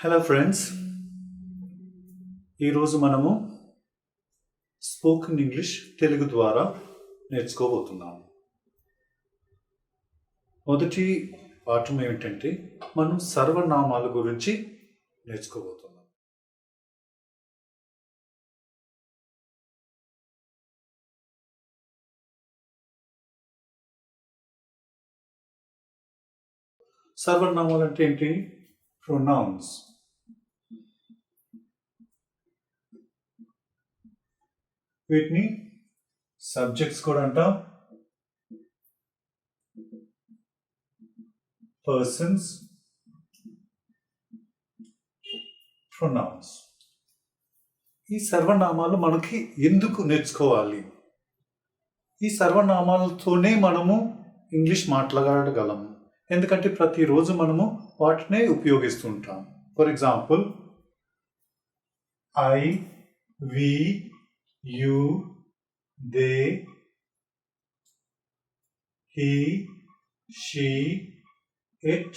Hello friends ఈరోజు మనము spoken English Telugu ద్వారా నేర్చుకోబోతున్నాము. మొదటి పాఠం ఏమిటంటే మనం సర్వనామాల గురించి నేర్చుకోబోతున్నాం. సర్వనామాలు అంటే ఏంటి? ప్రొనౌన్స్ వీటిని సబ్జెక్ట్స్ కూడా అంటాం. పర్సన్స్ ప్రొనౌన్స్ ఈ సర్వనామాలు మనకి ఎందుకు నేర్చుకోవాలి? ఈ సర్వనామాలతోనే మనము ఇంగ్లీష్ మాట్లాడగలము ఎందుకంటే ప్రతిరోజు మనము వాటినే ఉపయోగిస్తుంటాం. For example I we you they he she it.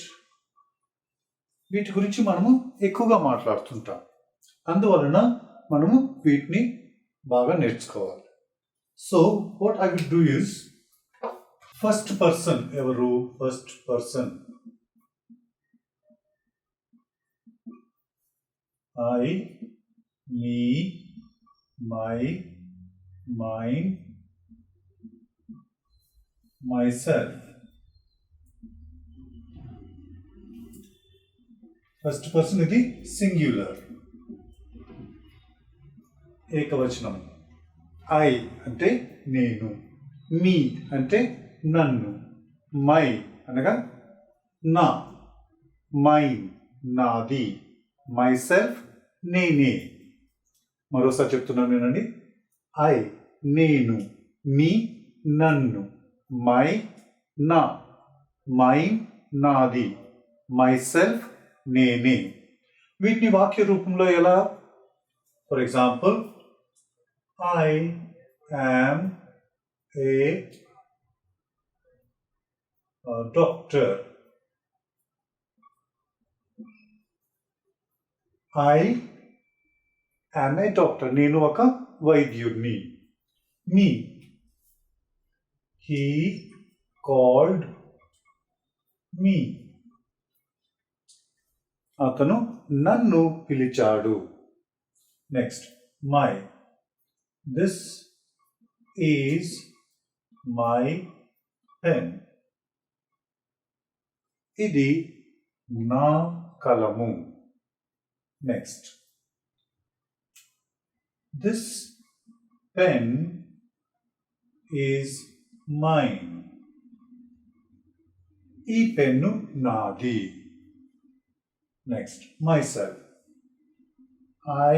వీటి గురించి మనము ఎక్కువగా మాట్లాడుతుంటాం. అందువలన మనము వీటిని బాగా నేర్చుకోవాలి. So what I will do is first person ఎవరు? First person I me my mind myself first person ఇది సింగ్యులర్ ఏకవచనం. ఐ అంటే నేను మీ అంటే నన్ను మై అనగా నా మై నాది మై సెల్ఫ్ నేనే. మరోసారి చెప్తున్నాను నేనండి ఐ నేను మీ నన్ను మై నా మై నాది మై సెల్ఫ్ నేనే. వీటిని వాక్య రూపంలో ఎలా? For example I am a doctor I am a doctor నేను ఒక వైద్యుడిని మీ హీ కాల్డ్ మీ అతను నన్ను పిలిచాడు. Next my this is my pen ఇది నా కలము. Next this pen is mine ఈ పెన్ను నాది. Next myself I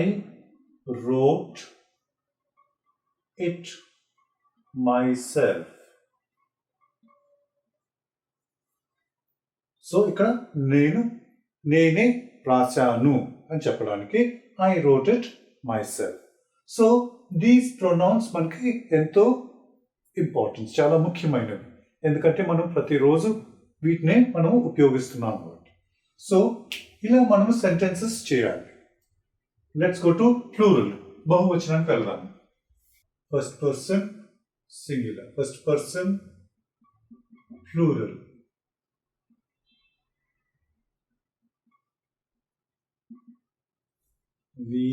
wrote it myself. So ఇక్కడ నేను నేనే రాశాను అని చెప్పడానికి I wrote it myself so these pronouns మనకి ఎంతో ఇంపార్టెన్స్ చాలా ముఖ్యమైనవి. ఎందుకంటే మనం ప్రతిరోజు వీటినే మనం ఉపయోగిస్తున్నాం కాబట్టి సో ఇలా మనం సెంటెన్సెస్ చేయాలి. లెట్స్ గో టు ప్లూరల్ బహువచనానికి వెళ్దాం. First person singular first person plural we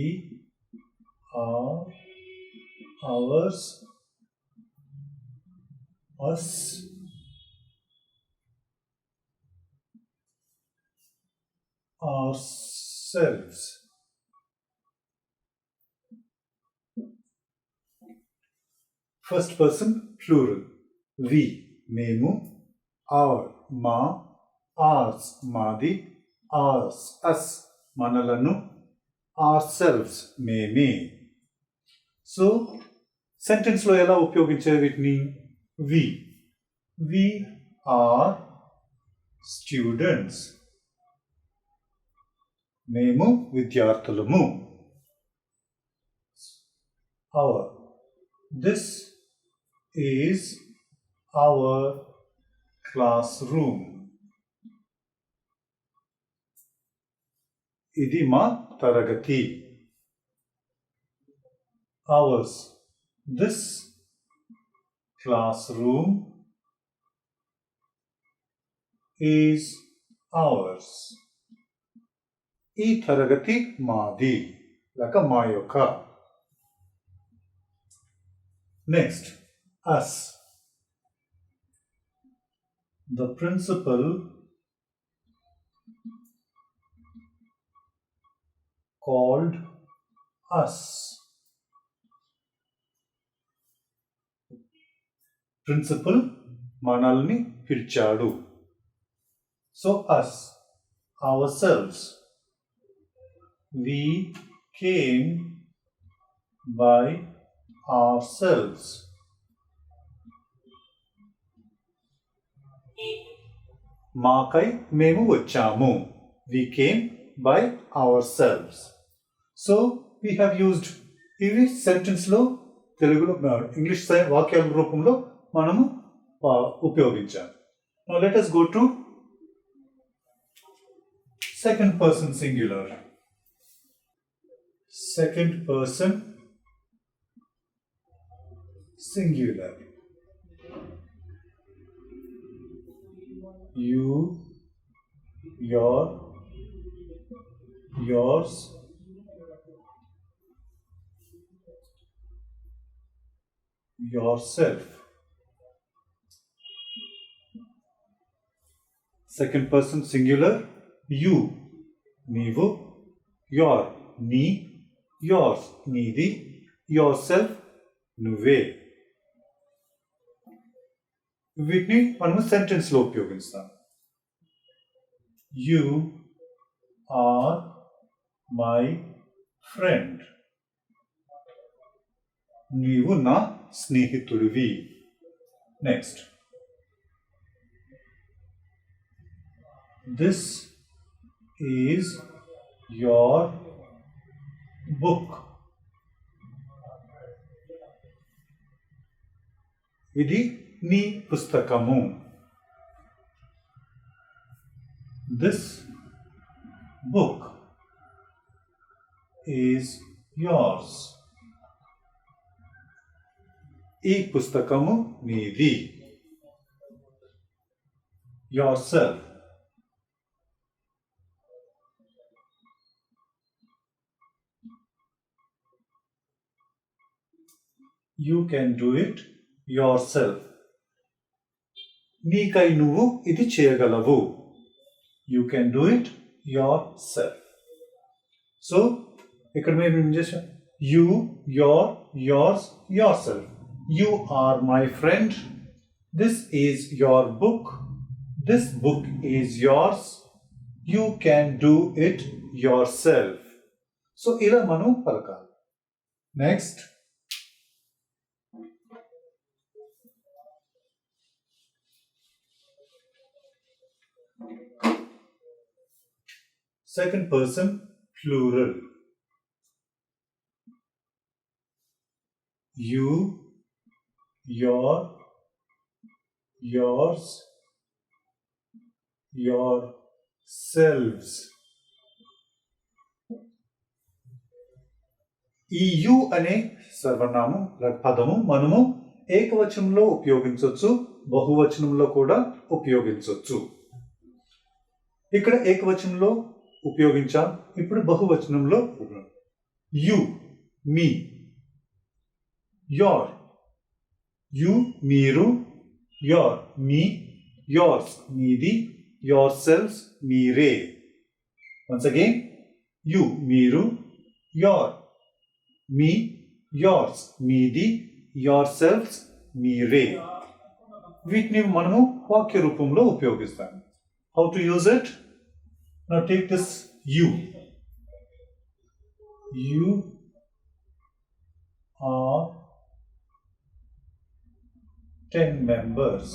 our ours us ourselves first person plural we మేము అవర్ మా ఆర్స్ మాది ఆర్స్ అస్ మనలను ఆర్ సెల్వ్స్ మేమే సో సెంటెన్స్లో ఎలా ఉపయోగించే వీటిని వి వి ఆర్ స్టూడెంట్స్ మేము విద్యార్థులము our this is our classroom ఇది మా తరగతి hours. This classroom is ours. E ತರಗತಿ ಮಾದಿ like a mayoka. Next, us. The principal called us. Principal మనల్ని పిలిచాడు. So us ourselves we came by ourselves మాకై మేము వచ్చాము. We came by ourselves so we have used ఇవి సెంటెన్స్లో తెలుగులో uh, ఇంగ్లీష్ వాక్యాల రూపంలో మనము ఆ, ఉపయోగించాము let us go to second person singular second person singular you your yours yourself second person singular you నీవు your నీ yours నీది yourself నువ్వే వీటిని మనము సెంటెన్స్ లో ఉపయోగిస్తాం యు ఆర్ మై ఫ్రెండ్ నీవు నా స్నేహితుడివి next this is your book ఇది నీ పుస్తకము దిస్ బుక్ ఈజ్ యోర్స్ ఈ పుస్తకము నీది yourself you can do it yourself నీకై నువ్వు ఇది చేయగలవు you can do it yourself so ఇక్కడ మేము ఏం చేసాం you your yours yourself you are my friend this is your book this book is yours you can do it yourself so ఇలా మనం పలకాలి next Second person plural. You your yours your selves ఈ you అనే సర్వనామం పదము మనము ఏకవచనంలో ఉపయోగించవచ్చు బహువచనంలో కూడా ఉపయోగించవచ్చు ఇక్కడ ఏకవచనంలో ఉపయోగించాం. ఇప్పుడు బహువచనంలో యు మీ యోర్ యు మీరు. యోర్ మీ యోర్స్ మీది. యోర్ సెల్ఫ్స్ మీరే. వన్స్ అగైన్ యు మీరు. యోర్ మీ యోర్స్ మీది. యోర్ సెల్ఫ్స్ మీరే. వీటిని మనము వాక్య రూపంలో ఉపయోగిస్తాము. How to use it Now take this you. You are 10 members.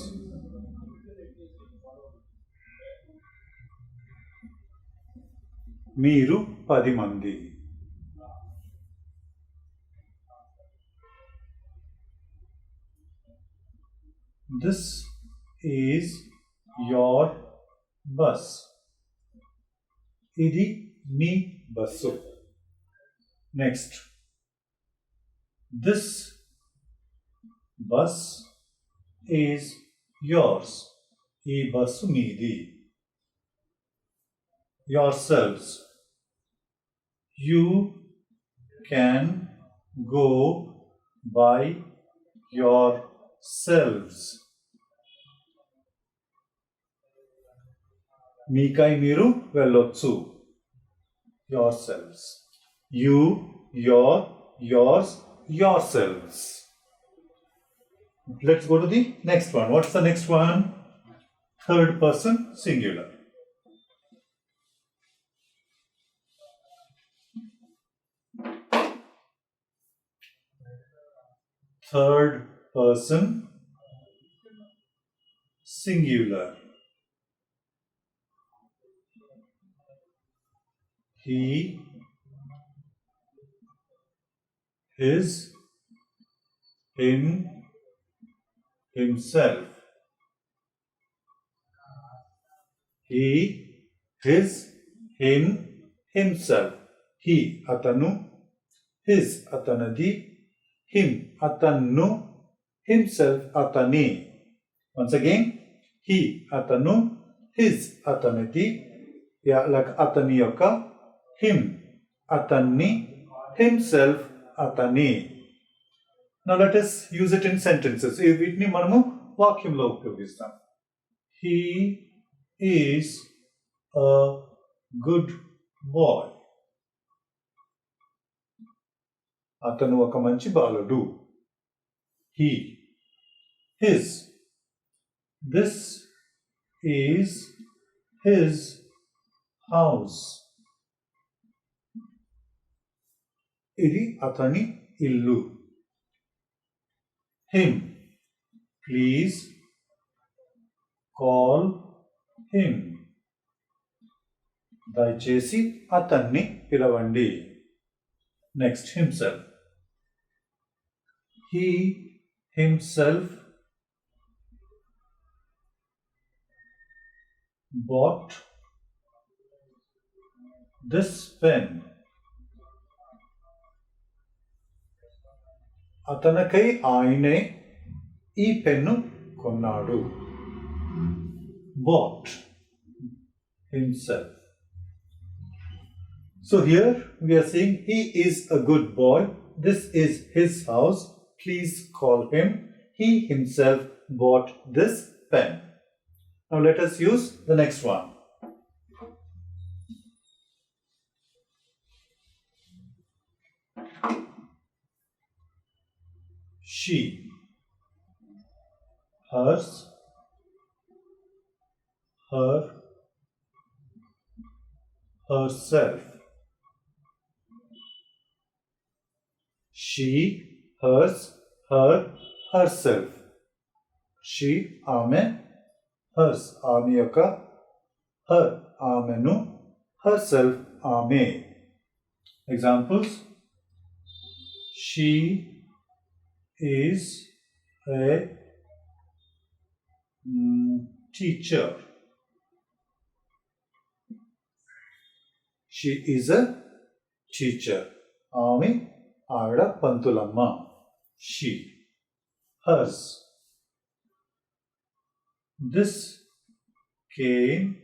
మీరు పది మంది దిస్ ఈజ్ యోర్ బస్ ఇది మీ bus next this bus is yours ఈ బస్సు మీది yourselves you can go by yourselves మీకై మీరు వెళ్ళొచ్చు yourselves you your yours yourselves let's go to the next one what's the next one third person singular third person singular. he is in himself. He his him himself. He atanu. His atanadi. Him atanu himself atani. Once again. He atanu. His atanadi, yeah, like Ataniyoka. Him అతన్ని himself అతని నా let us use it in sentences వీటిని మనము వాక్యంలో ఉపయోగిస్తాం he is a good boy అతను ఒక మంచి బాలుడు he his this is his house ఇది అతని ఇల్లు. హిమ్ ప్లీజ్ కాల్ హిమ్ దయచేసి అతన్ని పిలవండి. Next himself he himself bought this pen అతనికై ఆయనే ఈ పెన్ను కొన్నాడు bought himself So here we are saying he is a good boy. This is his house. Please call him. He himself bought this pen. Now let us use the next one. she, hers, her, herself. She, hers, her, herself. She, Ame, hers, Amiyaka, her, Amenu, herself, Ame. Examples. She, is a teacher. She is a teacher. Ami Avida Pantulamma. She. Hers. This cane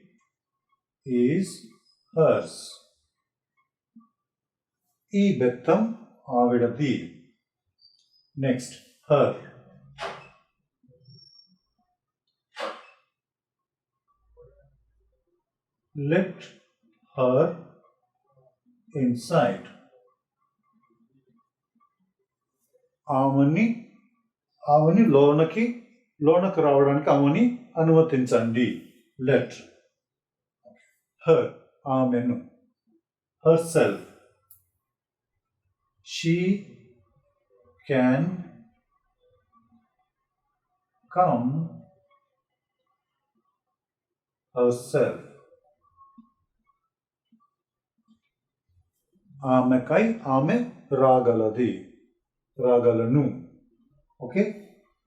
is hers. E bettam avidadi. Next her let her inside. ఆమెని ఆమెని లోనకి లోనకు రావడానికి ఆమెని అనుమతించండి. Let her ఆమెను. Herself she can come herself. ಆಮೆ ಕೈ ಆಮೆ ರಾಗಲದಿ ರಾಗಲನು okay?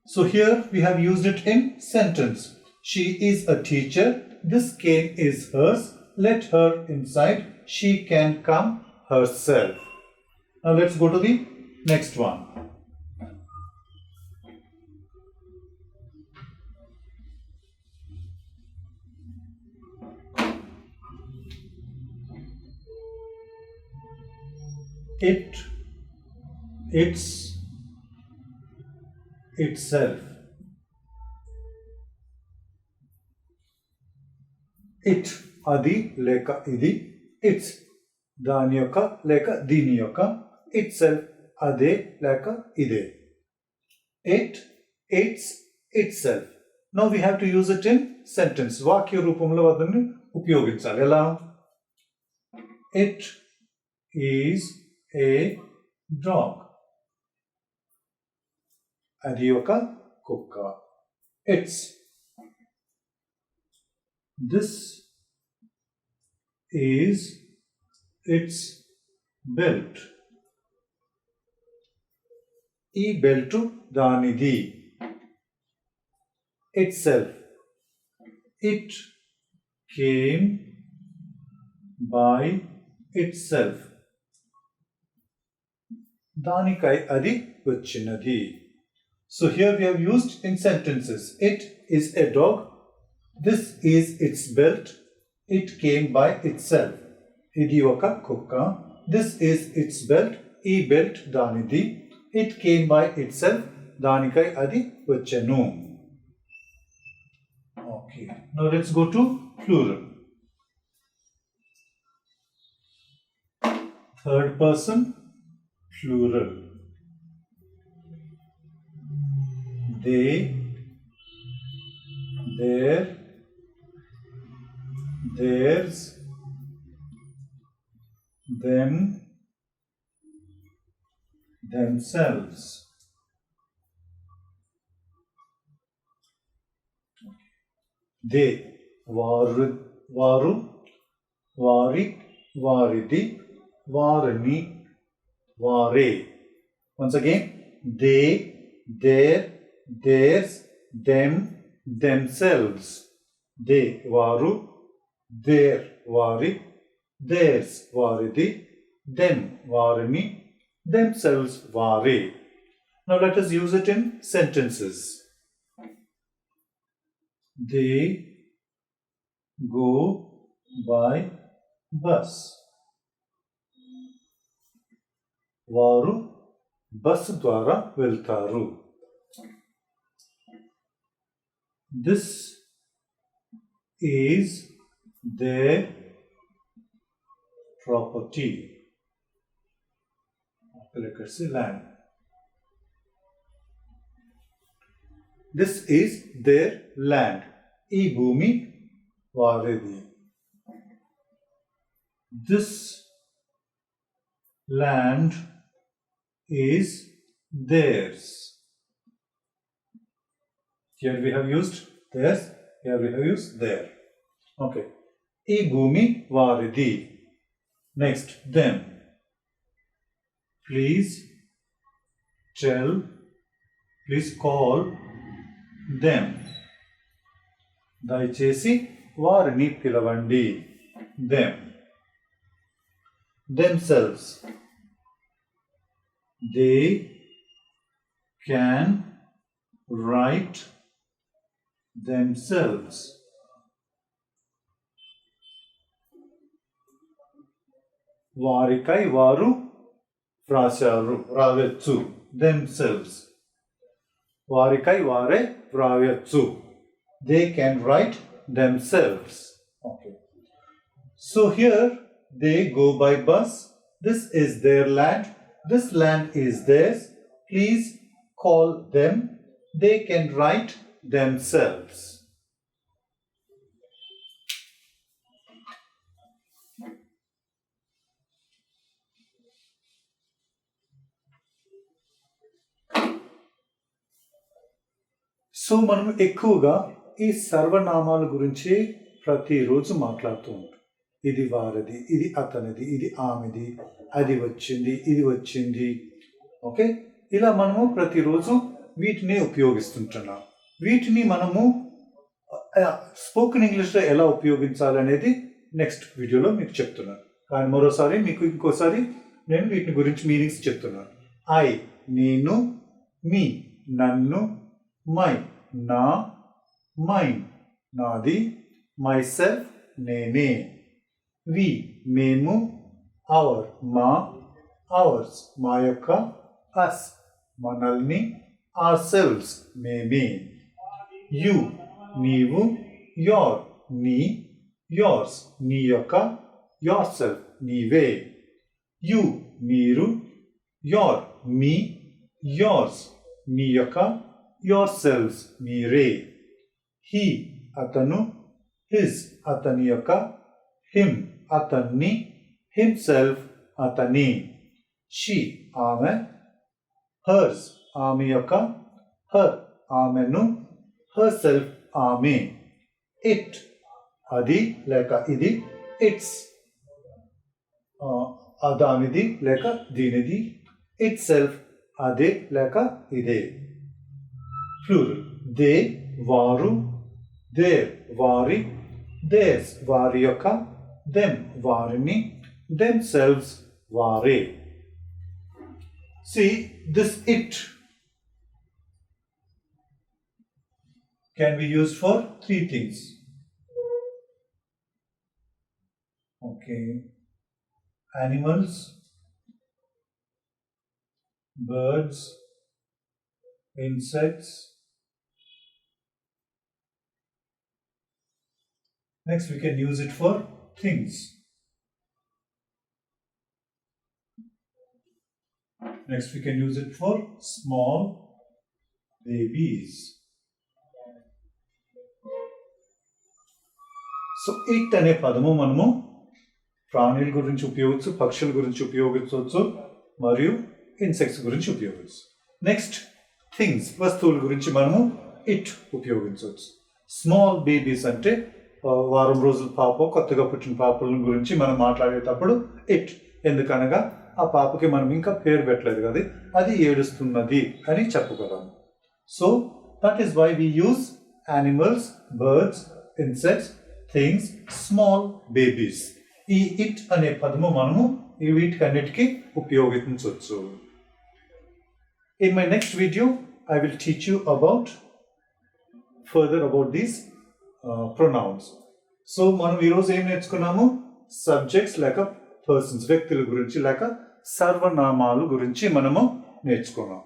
So here we have used it in sentence. She is a teacher. This cane is hers. Let her inside. She can come herself. Now let's go to the next one. It, its, itself. It అది లేక ఇది it's దాని యొక్క లేక దీని యొక్క it self అదే లేక ఇదే it its itself no we have to use it in sentence వాక్య రూపంలో అతన్ని ఉపయోగించాలి ఎలా ఇట్ ఈజ్ ఏ డాగ్ అది ఒక కుక్క its this is its belt ఈ బెల్ట్ దానిది itself it came by itself Danikai Adi Vachinadi. So here we have used in sentences. It is a dog. This is its belt. It came by itself. Idi oka. This is its belt. E belt danidi. It came by itself. Danikai adi vachanum. Okay. Now let's go to plural. Third person plural they their theirs them themselves they varu varu varik varidi varani worry. Once again, they, their, theirs, them, themselves. They varu, their vari, theirs varidi, them varimi, themselves vari. Now let us use it in sentences. They go by bus. వారు bus ద్వారా వెళ్తారు this is their property. Legacy land. This is their land. ఈ భూమి వారిది This land is theirs. Here we have used theirs, here we have used their. Okay. ఈ భూమి వారిది next them please tell please call them దయచేసి వారిని పిలవండి them themselves they can write themselves వారికై వారు వ్రాశారు రావచ్చు themselves వారికై వారే వ్రాయచ్చు they can write themselves okay so here they go by bus this is their land this land is theirs please call them they can write themselves so మనం ఎక్కువగా ఈ సర్వనామాల గురించి ప్రతిరోజు మాట్లాడుతూ ఉంటాం ఇది వారిది ఇది అతనిది ఇది ఆమెది అది వచ్చింది ఇది వచ్చింది. ఓకే? ఇలా మనము ప్రతిరోజు వీటిని ఉపయోగిస్తుంటున్నాం. వీటిని మనము స్పోకెన్ ఇంగ్లీష్లో ఎలా ఉపయోగించాలి అనేది నెక్స్ట్ వీడియోలో మీకు చెప్తున్నాను. కానీ మరోసారి మీకు ఇంకోసారి నేను వీటిని గురించి మీనింగ్స్ చెప్తున్నాను. ఐ నేను మీ నన్ను మై నా మైన్ నాది మై సెల్ఫ్ నేనే. వి మేము అవర్ మా అవర్స్ మా యొక్క అస్ మనల్ని ఆర్ సెల్వ్స్ మేమే యు నీవు యోర్ నీ యోర్స్ నీ యొక్క యోర్ సెల్ఫ్ నీవే యు మీరు యోర్ మీ యోర్స్ మీ యొక్క యోర్ సెల్వ్స్ మీరే హీ అతను హిజ్ అతని యొక్క హిమ్ అతన్ని హిమ్సెల్ఫ్ అతని. షీ ఆమె. హర్స్ ఆమె యొక్క. హర్ ఆమెను. హర్ సెల్ఫ్ ఆమె. ఇట్ అది లేక ఇది. ఇట్స్ దానిది లేక దీనిది. ఇట్ సెల్ఫ్ అదే లేక ఇదే. ప్లూరల్ దే వారు. దే వారి. దేస్ వారి యొక్క. them varni themselves vare. See, this it can be used for three things. Okay, animals, birds, insects. Next, we can use it for things. Next, we can use it for small babies. So it అనే పదము మనము ప్రాణుల గురించి ఉపయోగించు పక్షుల గురించి ఉపయోగించవచ్చు మరియు ఇన్సెక్ట్స్ గురించి ఉపయోగించవచ్చు నెక్స్ట్ థింగ్స్ వస్తువుల గురించి మనము ఇట్ ఉపయోగించవచ్చు స్మాల్ బేబీస్ అంటే వారం రోజుల పాప కొత్తగా పుట్టిన పాపల గురించి మనం మాట్లాడేటప్పుడు ఇట్ ఎందుకనగా ఆ పాపకి మనం ఇంకా పేరు పెట్టలేదు కదా అది ఏడుస్తున్నది అని చెప్పగలం. So that is why we use animals birds insects things small babies ఈ ఇట్ అనే పదము మనము ఈ వీటికన్నిటికీ ఉపయోగించవచ్చు. In my next video I will teach you about further about these pronouns so మనం ఈరోజు ఏం నేర్చుకున్నాము? సబ్జెక్ట్స్ లేక పర్సన్స్ వ్యక్తుల గురించి లేక సర్వనామాలు గురించి మనము నేర్చుకున్నాం.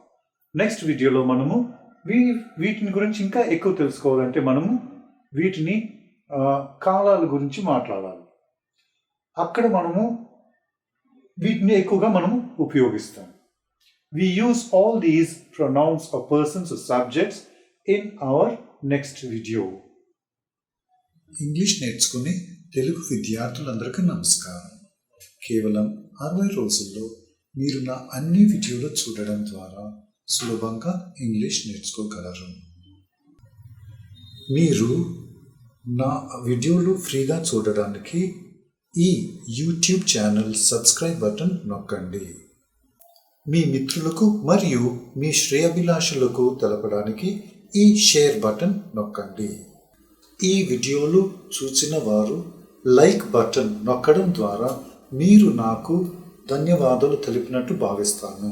నెక్స్ట్ వీడియోలో మనము వీ వీటిని గురించి ఇంకా ఎక్కువ తెలుసుకోవాలంటే మనము వీటిని కాలాల గురించి మాట్లాడాలి. అక్కడ మనము వీటిని ఎక్కువగా మనము ఉపయోగిస్తాం. We use all these pronouns of persons subjects in our next video English నేర్చుకునే తెలుగు విద్యార్థులందరికీ నమస్కారం. కేవలం అరవై రోజుల్లో మీరు నా అన్ని వీడియోలు చూడడం ద్వారా సులభంగా ఇంగ్లీష్ నేర్చుకోగలరు. మీరు నా వీడియోలు ఫ్రీగా చూడడానికి ఈ యూట్యూబ్ ఛానల్ సబ్స్క్రైబ్ బటన్ నొక్కండి. మీ మిత్రులకు మరియు మీ శ్రేయభిలాషులకు తెలపడానికి ఈ షేర్ బటన్ నొక్కండి. ఈ వీడియోలు చూసిన వారు లైక్ బటన్ నొక్కడం ద్వారా మీరు నాకు ధన్యవాదాలు తెలిపినట్టు భావిస్తాను.